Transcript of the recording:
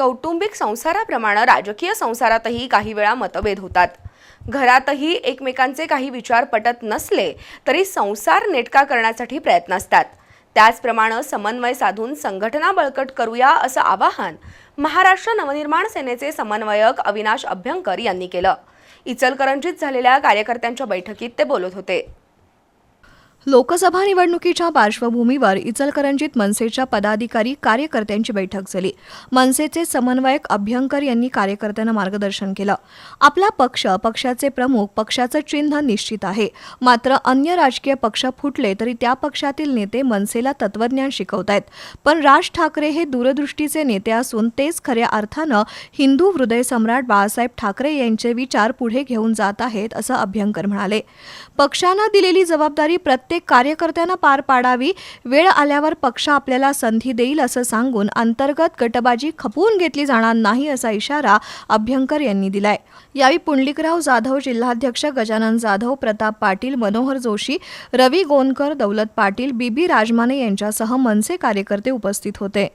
कौटुंबिक संसाराप्रमाणे राजकीय संसारातही काही वेळा मतभेद होतात. घरातही एकमेकांचे काही विचार पटत नसले तरी संसार नेटका करण्यासाठी प्रयत्न असतात. त्याचप्रमाणे समन्वय साधून संघटना बळकट करूया असं आवाहन महाराष्ट्र नवनिर्माण सेनेचे समन्वयक अविनाश अभ्यंकर यांनी केलं. इचलकरंजीत झालेल्या कार्यकर्त्यांच्या बैठकीत ते बोलत होते. लोकसभा निवडणुकीच्या पार्श्वभूमीवर इचलकरंजीत मनसेच्या पदाधिकारी कार्यकर्त्यांची बैठक झाली. मनसेचे समन्वयक अभ्यंकर यांनी कार्यकर्त्यांना मार्गदर्शन केलं. आपला पक्ष पक्षाचे प्रमुख पक्षाचं चिन्ह निश्चित आहे. मात्र अन्य राजकीय पक्ष फुटले तरी त्या पक्षातील नेते मनसेला तत्वज्ञान शिकवतायत. पण राज ठाकरे हे दूरदृष्टीचे नेते असून तेच खऱ्या अर्थानं हिंदू हृदय सम्राट बाळासाहेब ठाकरे यांचे विचार पुढे घेऊन जात आहेत असं अभ्यंकर म्हणाले. पक्षानं दिलेली जबाबदारी प्रत्येक कार्यकर्त्यांना पार पाडावी. वेळ आल्यावर पक्ष आपल्याला संधी देईल असं सांगून अंतर्गत गटबाजी खपवून घेतली जाणार नाही असा इशारा अभ्यंकर यांनी दिलाय. यावेळी पुंडलिकराव जाधव जिल्हाध्यक्ष गजानन जाधव प्रताप पाटील मनोहर जोशी रवी गोनकर दौलत पाटील बीबी राजमाने यांच्यासह मनसे कार्यकर्ते उपस्थित होते.